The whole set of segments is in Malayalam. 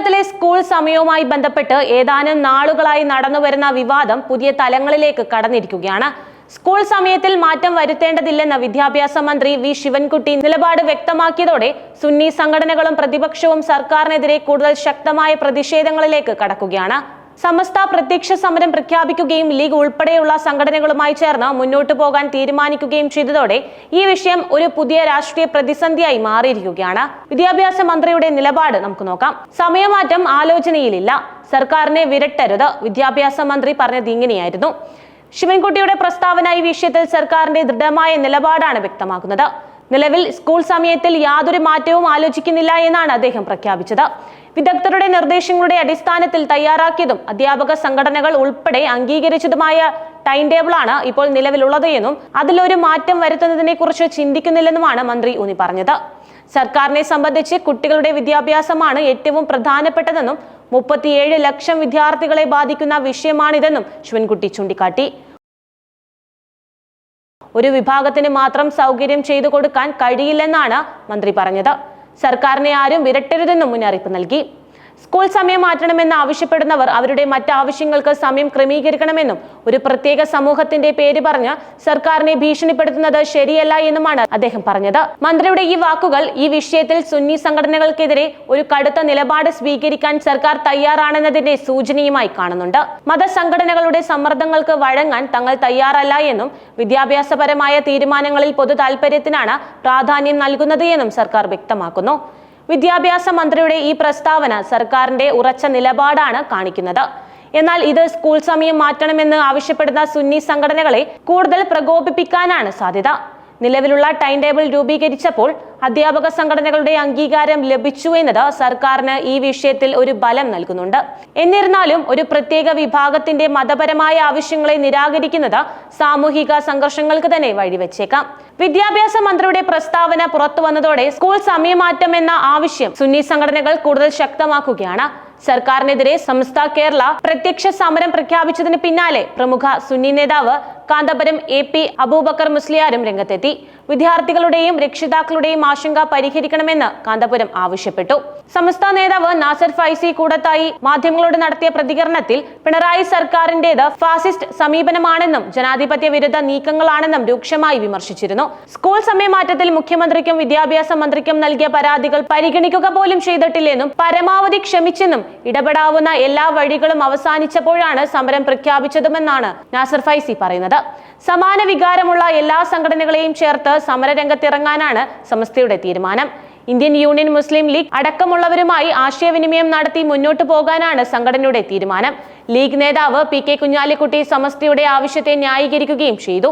കേരളത്തിലെ സ്കൂൾ സമയവുമായി ബന്ധപ്പെട്ട് ഏതാനും നാളുകളായി നടന്നുവരുന്ന വിവാദം പുതിയ തലങ്ങളിലേക്ക് കടന്നിരിക്കുകയാണ്. സ്കൂൾ സമയത്തിൽ മാറ്റം വരുത്തേണ്ടതില്ലെന്ന വിദ്യാഭ്യാസ മന്ത്രി വി. ശിവൻകുട്ടി നിലപാട് വ്യക്തമാക്കിയതോടെ സുന്നി സംഘടനകളും പ്രതിപക്ഷവും സർക്കാരിനെതിരെ കൂടുതൽ ശക്തമായ പ്രതിഷേധങ്ങളിലേക്ക് കടക്കുകയാണ്. സമസ്ത പ്രത്യക്ഷ സമരം പ്രഖ്യാപിക്കുകയും ലീഗ് ഉൾപ്പെടെയുള്ള സംഘടനകളുമായി ചേർന്ന് മുന്നോട്ടു പോകാൻ തീരുമാനിക്കുകയും ചെയ്തതോടെ ഈ വിഷയം ഒരു പുതിയ രാഷ്ട്രീയ പ്രതിസന്ധിയായി മാറിയിരിക്കുകയാണ്. വിദ്യാഭ്യാസ മന്ത്രിയുടെ നിലപാട് നമുക്ക് നോക്കാം. സമയമാറ്റം ആലോചനയിലില്ല. സർക്കാരിനെ വിരട്ടരുത് വിദ്യാഭ്യാസ മന്ത്രി പറഞ്ഞത് ഇങ്ങനെയായിരുന്നു. ശിവൻകുട്ടിയുടെ പ്രസ്താവന ഈ വിഷയത്തിൽ സർക്കാരിന്റെ ദൃഢമായ നിലപാടാണ് വ്യക്തമാക്കുന്നത്. നിലവിൽ സ്കൂൾ സമയത്തിൽ യാതൊരു മാറ്റവും ആലോചിക്കുന്നില്ല എന്നാണ് അദ്ദേഹം പ്രഖ്യാപിച്ചത്. വിദഗ്ധരുടെ നിർദ്ദേശങ്ങളുടെ അടിസ്ഥാനത്തിൽ തയ്യാറാക്കിയതും അധ്യാപക സംഘടനകൾ ഉൾപ്പെടെ അംഗീകരിച്ചതുമായ ടൈം ടേബിളാണ് ഇപ്പോൾ നിലവിലുള്ളത് എന്നും അതിലൊരു മാറ്റം വരുത്തുന്നതിനെ കുറിച്ച് ചിന്തിക്കുന്നില്ലെന്നുമാണ് മന്ത്രി ഊന്നി പറഞ്ഞത്. സർക്കാരിനെ സംബന്ധിച്ച് കുട്ടികളുടെ വിദ്യാഭ്യാസമാണ് ഏറ്റവും പ്രധാനപ്പെട്ടതെന്നും മുപ്പത്തിയേഴ് ലക്ഷം വിദ്യാർത്ഥികളെ ബാധിക്കുന്ന വിഷയമാണിതെന്നും ശിവൻകുട്ടി ചൂണ്ടിക്കാട്ടി. ഒരു വിഭാഗത്തിന് മാത്രം സൗകര്യം ചെയ്തു കൊടുക്കാൻ കഴിയില്ലെന്നാണ് മന്ത്രി പറഞ്ഞത്. സർക്കാരിനെ ആരും വിരട്ടരുതെന്നും മുന്നറിയിപ്പ് നൽകി. സ്കൂൾ സമയം മാറ്റണമെന്ന് ആവശ്യപ്പെടുന്നവർ അവരുടെ മറ്റ് ആവശ്യങ്ങൾക്ക് സമയം ക്രമീകരിക്കണമെന്നും ഒരു പ്രത്യേക സമൂഹത്തിന്റെ പേര് പറഞ്ഞ് സർക്കാരിനെ ഭീഷണിപ്പെടുത്തുന്നത് ശരിയല്ല എന്നുമാണ് അദ്ദേഹം പറഞ്ഞത്. മന്ത്രിയുടെ ഈ വാക്കുകൾ ഈ വിഷയത്തിൽ സുന്നി സംഘടനകൾക്കെതിരെ ഒരു കടുത്ത നിലപാട് സ്വീകരിക്കാൻ സർക്കാർ തയ്യാറാണെന്നതിന്റെ സൂചനയുമായി കാണുന്നുണ്ട്. മതസംഘടനകളുടെ സമ്മർദ്ദങ്ങൾക്ക് വഴങ്ങാൻ തങ്ങൾ തയ്യാറല്ല എന്നും വിദ്യാഭ്യാസപരമായ തീരുമാനങ്ങളിൽ പൊതു താൽപര്യത്തിനാണ് പ്രാധാന്യം നൽകുന്നത് എന്നും സർക്കാർ വ്യക്തമാക്കുന്നു. വിദ്യാഭ്യാസ മന്ത്രിയുടെ ഈ പ്രസ്താവന സർക്കാരിന്റെ ഉറച്ച നിലപാടാണ് കാണിക്കുന്നത്. എന്നാൽ ഇത് സ്കൂൾ സമയം മാറ്റണമെന്ന് ആവശ്യപ്പെടുന്ന സുന്നി സംഘടനകളെ കൂടുതൽ പ്രകോപിപ്പിക്കാനാണ് സാധ്യത. നിലവിലുള്ള ടൈം ടേബിൾ രൂപീകരിച്ചപ്പോൾ അധ്യാപക സംഘടനകളുടെ അംഗീകാരം ലഭിച്ചു എന്നത് സർക്കാരിന് ഈ വിഷയത്തിൽ ഒരു ബലം നൽകുന്നുണ്ട്. എന്നിരുന്നാലും ഒരു പ്രത്യേക വിഭാഗത്തിന്റെ മതപരമായ ആവശ്യങ്ങളെ നിരാകരിക്കുന്നത് സാമൂഹിക സംഘർഷങ്ങൾക്ക് തന്നെ വഴിവെച്ചേക്കാം. വിദ്യാഭ്യാസ മന്ത്രിയുടെ പ്രസ്താവന പുറത്തു വന്നതോടെ സ്കൂൾ സമയമാറ്റം എന്ന ആവശ്യം സുന്നി സംഘടനകൾ കൂടുതൽ ശക്തമാക്കുകയാണ്. സർക്കാരിനെതിരെ സംസ്ഥ കേരള പ്രത്യക്ഷ സമരം പ്രഖ്യാപിച്ചതിന് പിന്നാലെ പ്രമുഖ സുന്നി നേതാവ് കാന്തപുരം എ പി അബൂബക്കർ മുസ്ലിയാരും രംഗത്തെത്തി. വിദ്യാർത്ഥികളുടെയും രക്ഷിതാക്കളുടെയും ആശങ്ക പരിഹരിക്കണമെന്ന് കാന്തപുരം ആവശ്യപ്പെട്ടു. സമസ്ത നേതാവ് നാസർ ഫൈസി കൂടത്തായി മാധ്യമങ്ങളോട് നടത്തിയ പ്രതികരണത്തിൽ പിണറായി സർക്കാരിന്റേത് ഫാസിസ്റ്റ് സമീപനമാണെന്നും ജനാധിപത്യ വിരുദ്ധ നീക്കങ്ങളാണെന്നും രൂക്ഷമായി വിമർശിച്ചിരുന്നു. സ്കൂൾ സമയമാറ്റത്തിൽ മുഖ്യമന്ത്രിക്കും വിദ്യാഭ്യാസ മന്ത്രിക്കും നൽകിയ പരാതികൾ പരിഗണിക്കുക പോലും ചെയ്തിട്ടില്ലെന്നും പരമാവധി ക്ഷമിച്ചെന്നും ഇടപെടാവുന്ന എല്ലാ വഴികളും അവസാനിച്ചപ്പോഴാണ് സമരം പ്രഖ്യാപിച്ചതുമെന്നാണ് നാസർ ഫൈസി പറയുന്നത്. സമാന വികാരമുള്ള എല്ലാ സംഘടനകളെയും ചേർത്ത് സമരരംഗത്തിറങ്ങാനാണ് സമസ്തയുടെ തീരുമാനം. ഇന്ത്യൻ യൂണിയൻ മുസ്ലിം ലീഗ് അടക്കമുള്ളവരുമായി ആശയവിനിമയം നടത്തി മുന്നോട്ടു പോകാനാണ് സംഘടനയുടെ തീരുമാനം. ലീഗ് നേതാവ് പി കെ കുഞ്ഞാലിക്കുട്ടി സമസ്തയുടെ ആവശ്യത്തെ ന്യായീകരിക്കുകയും ചെയ്തു.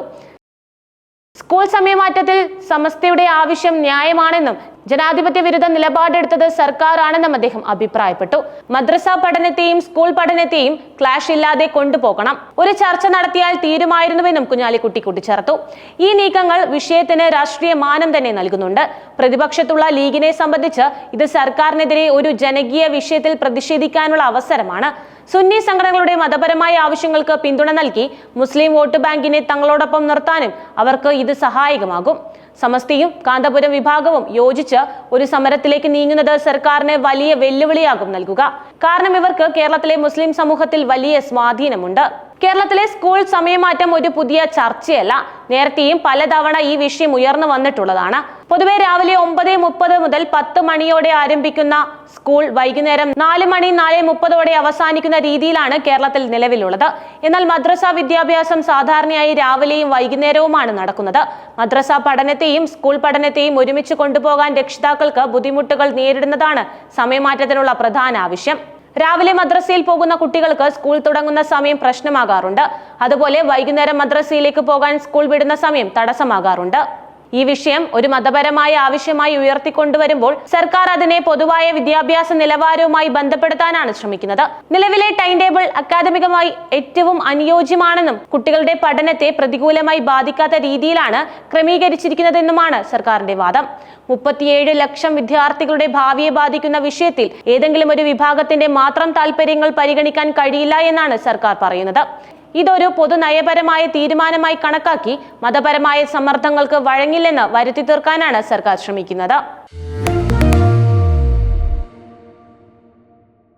സ്കൂൾ സമയമാറ്റത്തിൽ സമസ്തയുടെ ആവശ്യം ന്യായമാണെന്നും ജനാധിപത്യ വിരുദ്ധ നിലപാടെടുത്തത് സർക്കാരാണെന്നും അദ്ദേഹം അഭിപ്രായപ്പെട്ടു. മദ്രസ പഠനത്തെയും സ്കൂൾ പഠനത്തെയും ക്ലാഷ് ഇല്ലാതെ കൊണ്ടുപോകണം. ഒരു ചർച്ച നടത്തിയാൽ തീരുമായിരുന്നുവെന്നും കുഞ്ഞാലിക്കുട്ടി കൂട്ടിച്ചേർത്തു. ഈ നീക്കങ്ങൾ വിഷയത്തിന് രാഷ്ട്രീയ മാനം തന്നെ നൽകുന്നുണ്ട്. പ്രതിപക്ഷത്തുള്ള ലീഗിനെ സംബന്ധിച്ച് ഇത് സർക്കാരിനെതിരെ ഒരു ജനകീയ വിഷയത്തിൽ പ്രതിഷേധിക്കാനുള്ള അവസരമാണ്. സുന്നി സംഘടനകളുടെ മതപരമായ ആവശ്യങ്ങൾക്ക് പിന്തുണ നൽകി മുസ്ലിം വോട്ട് ബാങ്കിനെ തങ്ങളോടൊപ്പം നിർത്താനും അവർക്ക് ഇത് സഹായകമാകും. സമസ്തിയും കാന്തപുരം വിഭാഗവും യോജിച്ച് ഒരു സമരത്തിലേക്ക് നീങ്ങുന്നത് സർക്കാരിന് വലിയ വെല്ലുവിളിയാകും നൽകുക. കാരണം ഇവർക്ക് കേരളത്തിലെ മുസ്ലിം സമൂഹത്തിൽ വലിയ സ്വാധീനമുണ്ട്. കേരളത്തിലെ സ്കൂൾ സമയമാറ്റം ഒരു പുതിയ ചർച്ചയല്ല. നേരത്തെയും പലതവണ ഈ വിഷയം ഉയർന്നു വന്നിട്ടുള്ളതാണ്. പൊതുവെ രാവിലെ ഒമ്പത് മുപ്പത് മുതൽ പത്ത് മണിയോടെ ആരംഭിക്കുന്ന സ്കൂൾ വൈകുന്നേരം നാല് മണി നാല് മുപ്പതോടെ അവസാനിക്കുന്ന രീതിയിലാണ് കേരളത്തിൽ നിലവിലുള്ളത്. എന്നാൽ മദ്രസ വിദ്യാഭ്യാസം സാധാരണയായി രാവിലെയും വൈകുന്നേരവുമാണ് നടക്കുന്നത്. മദ്രസ പഠനത്തെയും സ്കൂൾ പഠനത്തെയും ഒരുമിച്ച് കൊണ്ടുപോകാൻ രക്ഷിതാക്കൾക്ക് ബുദ്ധിമുട്ടുകൾ നേരിടുന്നതാണ് സമയമാറ്റത്തിനുള്ള പ്രധാന ആവശ്യം. രാവിലെ മദ്രസയിൽ പോകുന്ന കുട്ടികൾക്ക് സ്കൂൾ തുടങ്ങുന്ന സമയം പ്രശ്നമാകാറുണ്ട്. അതുപോലെ വൈകുന്നേരം മദ്രസയിലേക്ക് പോകാൻ സ്കൂൾ വിടുന്ന സമയം തടസ്സമാകാറുണ്ട്. ഈ വിഷയം ഒരു മതപരമായ ആവശ്യമായി ഉയർത്തിക്കൊണ്ടുവരുമ്പോൾ സർക്കാർ അതിനെ പൊതുവായ വിദ്യാഭ്യാസ നിലവാരവുമായി ബന്ധപ്പെടുത്താനാണ് ശ്രമിക്കുന്നത്. നിലവിലെ ടൈം ടേബിൾ അക്കാദമികമായി ഏറ്റവും അനുയോജ്യമാണെന്നും കുട്ടികളുടെ പഠനത്തെ പ്രതികൂലമായി ബാധിക്കാത്ത രീതിയിലാണ് ക്രമീകരിച്ചിരിക്കുന്നതെന്നുമാണ് സർക്കാരിന്റെ വാദം. മുപ്പത്തിയേഴ് ലക്ഷം വിദ്യാർത്ഥികളുടെ ഭാവിയെ ബാധിക്കുന്ന വിഷയത്തിൽ ഏതെങ്കിലും ഒരു വിഭാഗത്തിന്റെ മാത്രം താല്പര്യങ്ങൾ പരിഗണിക്കാൻ കഴിയില്ല എന്നാണ് സർക്കാർ പറയുന്നത്. ഇതൊരു പൊതു നയപരമായ തീരുമാനമായി കണക്കാക്കി മതപരമായ സമ്മർദ്ദങ്ങൾക്ക് വഴങ്ങില്ലെന്ന് വരുത്തി തീർക്കാനാണ് സർക്കാർ ശ്രമിക്കുന്നത്.